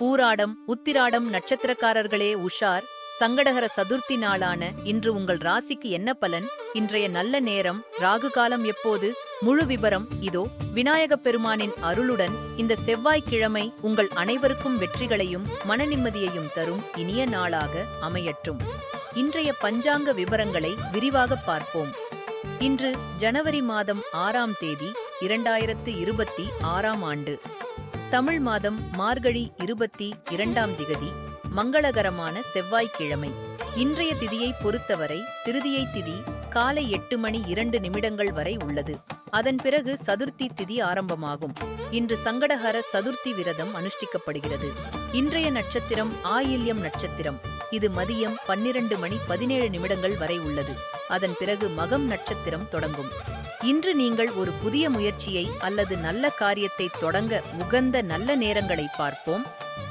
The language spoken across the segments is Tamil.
பூராடம் உத்திராடம் நட்சத்திரக்காரர்களே உஷார் சங்கடகர சதுர்த்தி நாளான இன்று உங்கள் ராசிக்கு என்ன பலன்? இன்றைய நல்ல நேரம் ராகு காலம் எப்போது? முழு விபரம் இதோ விநாயகப் பெருமானின் அருளுடன் இந்த செவ்வாய்க்கிழமை உங்கள் அனைவருக்கும் வெற்றிகளையும் மனநிம்மதியையும் தரும் இனிய நாளாக அமையற்றும் இன்றைய பஞ்சாங்க விவரங்களை விரிவாக பார்ப்போம். இன்று ஜனவரி மாதம் ஆறாம் தேதி இரண்டாயிரத்து இருபத்தி ஆறாம் ஆண்டு. தமிழ் மாதம் மார்கழி இருபத்தி இரண்டாம் திகதி மங்களகரமான செவ்வாய்க்கிழமை. இன்றைய திதியை பொறுத்தவரை திருதியை திதி காலை எட்டு மணி இரண்டு நிமிடங்கள் வரை உள்ளது. அதன் பிறகு சதுர்த்தி திதி ஆரம்பமாகும். இன்று சங்கடஹர சதுர்த்தி விரதம் அனுஷ்டிக்கப்படுகிறது. இன்றைய நட்சத்திரம் ஆயில்யம் நட்சத்திரம். இது மதியம் பன்னிரண்டு மணி பதினேழு நிமிடங்கள் வரை உள்ளது. அதன் பிறகு மகம் நட்சத்திரம் தொடங்கும். இன்று நீங்கள் ஒரு புதிய முயற்சியை அல்லது நல்ல காரியத்தை தொடங்க உகந்த நல்ல நேரங்களை பார்ப்போம்.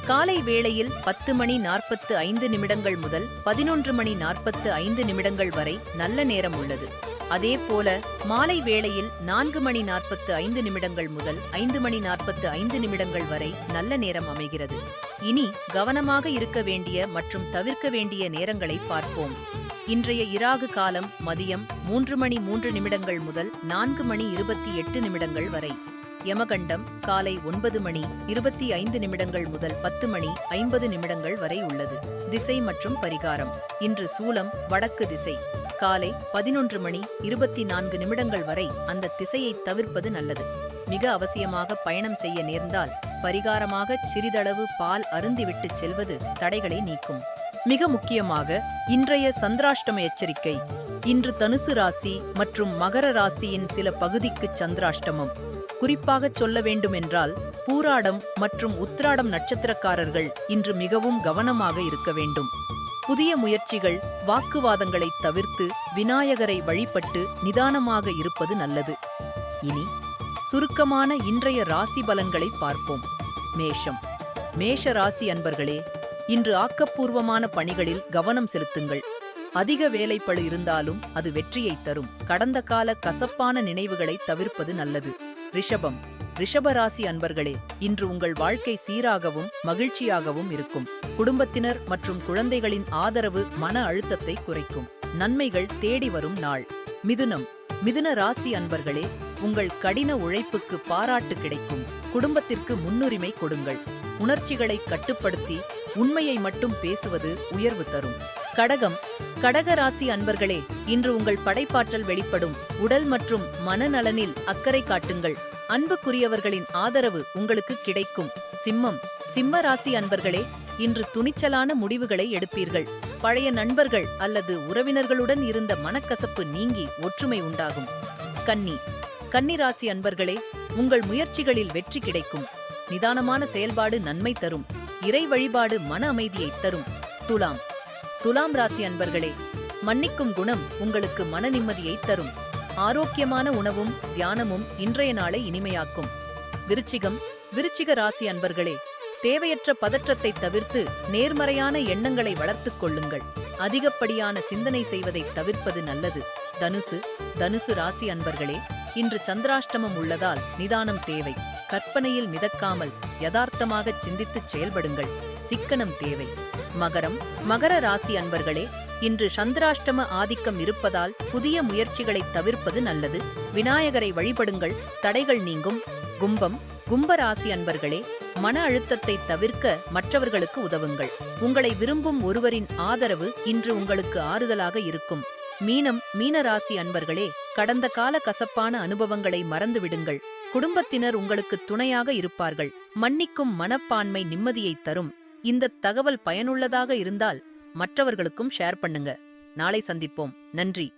காலை வேளையில் பத்து மணி நாற்பத்து ஐந்து நிமிடங்கள் முதல் பதினொன்று மணி நாற்பத்து ஐந்து நிமிடங்கள் வரை நல்ல நேரம் உள்ளது. அதேபோல மாலை வேளையில் நான்கு மணி நாற்பத்து ஐந்து நிமிடங்கள் முதல் ஐந்து மணி நாற்பத்து ஐந்து நிமிடங்கள் வரை நல்ல நேரம் அமைகிறது. இனி கவனமாக இருக்க வேண்டிய மற்றும் தவிர்க்க வேண்டிய நேரங்களை பார்ப்போம். இன்றைய இராகு காலம் மதியம் மூன்று மணி மூன்று நிமிடங்கள் முதல் நான்கு மணி இருபத்தி எட்டு நிமிடங்கள் வரை. யமகண்டம் காலை ஒன்பது மணி இருபத்தி ஐந்து நிமிடங்கள் முதல் பத்து மணி ஐம்பது நிமிடங்கள் வரை உள்ளது. திசை மற்றும் பரிகாரம். இன்று சூலம் வடக்கு திசை. காலை பதினொன்று மணி இருபத்தி நான்கு நிமிடங்கள் வரை அந்த திசையை தவிர்ப்பது நல்லது. மிக அவசியமாக பயணம் செய்ய நேர்ந்தால் பரிகாரமாக சிறிதளவு பால் அருந்திவிட்டுச் செல்வது தடைகளை நீக்கும். மிக முக்கியமாக இன்றைய சந்திராஷ்டம எச்சரிக்கை. இன்று தனுசு ராசி மற்றும் மகர ராசியின் சில பகுதிக்கு சந்திராஷ்டமம். குறிப்பாக சொல்ல வேண்டுமென்றால் பூராடம் மற்றும் உத்ராடம் நட்சத்திரக்காரர்கள் இன்று மிகவும் கவனமாக இருக்க வேண்டும். புதிய முயற்சிகள் வாக்குவாதங்களை தவிர்த்து விநாயகரை வழிபட்டு நிதானமாக இருப்பது நல்லது. இனி சுருக்கமான இன்றைய ராசி பலன்களை பார்ப்போம். மேஷம். மேஷ ராசி அன்பர்களே இன்று ஆக்கப்பூர்வமான பணிகளில் கவனம் செலுத்துங்கள். அதிக வேலைப்பழு இருந்தாலும் அது வெற்றியை தரும். கடந்த கால கசப்பான நினைவுகளை தவிர்ப்பது நல்லது. ரிஷபம். ரிஷபராசி அன்பர்களே இன்று உங்கள் வாழ்க்கை சீராகவும் மகிழ்ச்சியாகவும் இருக்கும். குடும்பத்தினர் மற்றும் குழந்தைகளின் ஆதரவு மன அழுத்தத்தை குறைக்கும். நன்மைகள் தேடி வரும் நாள். மிதுனம். மிதுன ராசி அன்பர்களே உங்கள் கடின உழைப்புக்கு பாராட்டு கிடைக்கும். குடும்பத்திற்கு முன்னுரிமை கொடுங்கள். உணர்ச்சிகளை கட்டுப்படுத்தி உண்மையை மட்டும் பேசுவது உயர்வு தரும். கடகம் கடக ராசி அன்பர்களே இன்று உங்கள் படைப்பாற்றல் வெளிப்படும். உடல் மற்றும் மனநலனில் அக்கறை காட்டுங்கள். அன்புக்குரியவர்களின் ஆதரவு உங்களுக்கு கிடைக்கும். சிம்மம் சிம்ம ராசி அன்பர்களே இன்று துணிச்சலான முடிவுகளை எடுப்பீர்கள். பழைய நண்பர்கள் அல்லது உறவினர்களுடன் இருந்த மனக்கசப்பு நீங்கி ஒற்றுமை உண்டாகும். கன்னி கன்னிராசி அன்பர்களே உங்கள் முயற்சிகளில் வெற்றி கிடைக்கும். நிதானமான செயல்பாடு நன்மை தரும். இறை வழிபாடு மன அமைதியை தரும். துலாம். துலாம் ராசி அன்பர்களே மன்னிக்கும் குணம் உங்களுக்கு மன நிம்மதியை தரும். ஆரோக்கியமான உணவும் தியானமும் இன்றைய நாளை இனிமையாக்கும். விருச்சிகம். விருச்சிக ராசி அன்பர்களே தேவையற்ற பதற்றத்தை தவிர்த்து நேர்மறையான எண்ணங்களை வளர்த்துக் கொள்ளுங்கள். அதிகப்படியான சிந்தனை செய்வதை தவிர்ப்பது நல்லது. தனுசு. தனுசு ராசி அன்பர்களே இன்று சந்திராஷ்டமம் உள்ளதால் நிதானம் தேவை. கற்பனையில் மிதக்காமல் யதார்த்தமாக சிந்தித்துச் செயல்படுங்கள். சிக்கனம் தேவை. மகரம் மகர ராசி அன்பர்களே இன்று சந்திராஷ்டம ஆதிக்கம் இருப்பதால் புதிய முயற்சிகளை தவிர்ப்பது நல்லது. விநாயகரை வழிபடுங்கள். தடைகள் நீங்கும். கும்பம் கும்பராசி அன்பர்களே மன அழுத்தத்தை தவிர்க்க மற்றவர்களுக்கு உதவுங்கள். உங்களை விரும்பும் ஒருவரின் ஆதரவு இன்று உங்களுக்கு ஆறுதலாக இருக்கும். மீனம் மீனராசி அன்பர்களே கடந்த கால கசப்பான அனுபவங்களை மறந்துவிடுங்கள். குடும்பத்தினர் உங்களுக்கு துணையாக இருப்பார்கள். மன்னிக்கும் மனப்பான்மை நிம்மதியை தரும். இந்த தகவல் பயனுள்ளதாக இருந்தால் மற்றவர்களுக்கும் ஷேர் பண்ணுங்க. நாளை சந்திப்போம். நன்றி.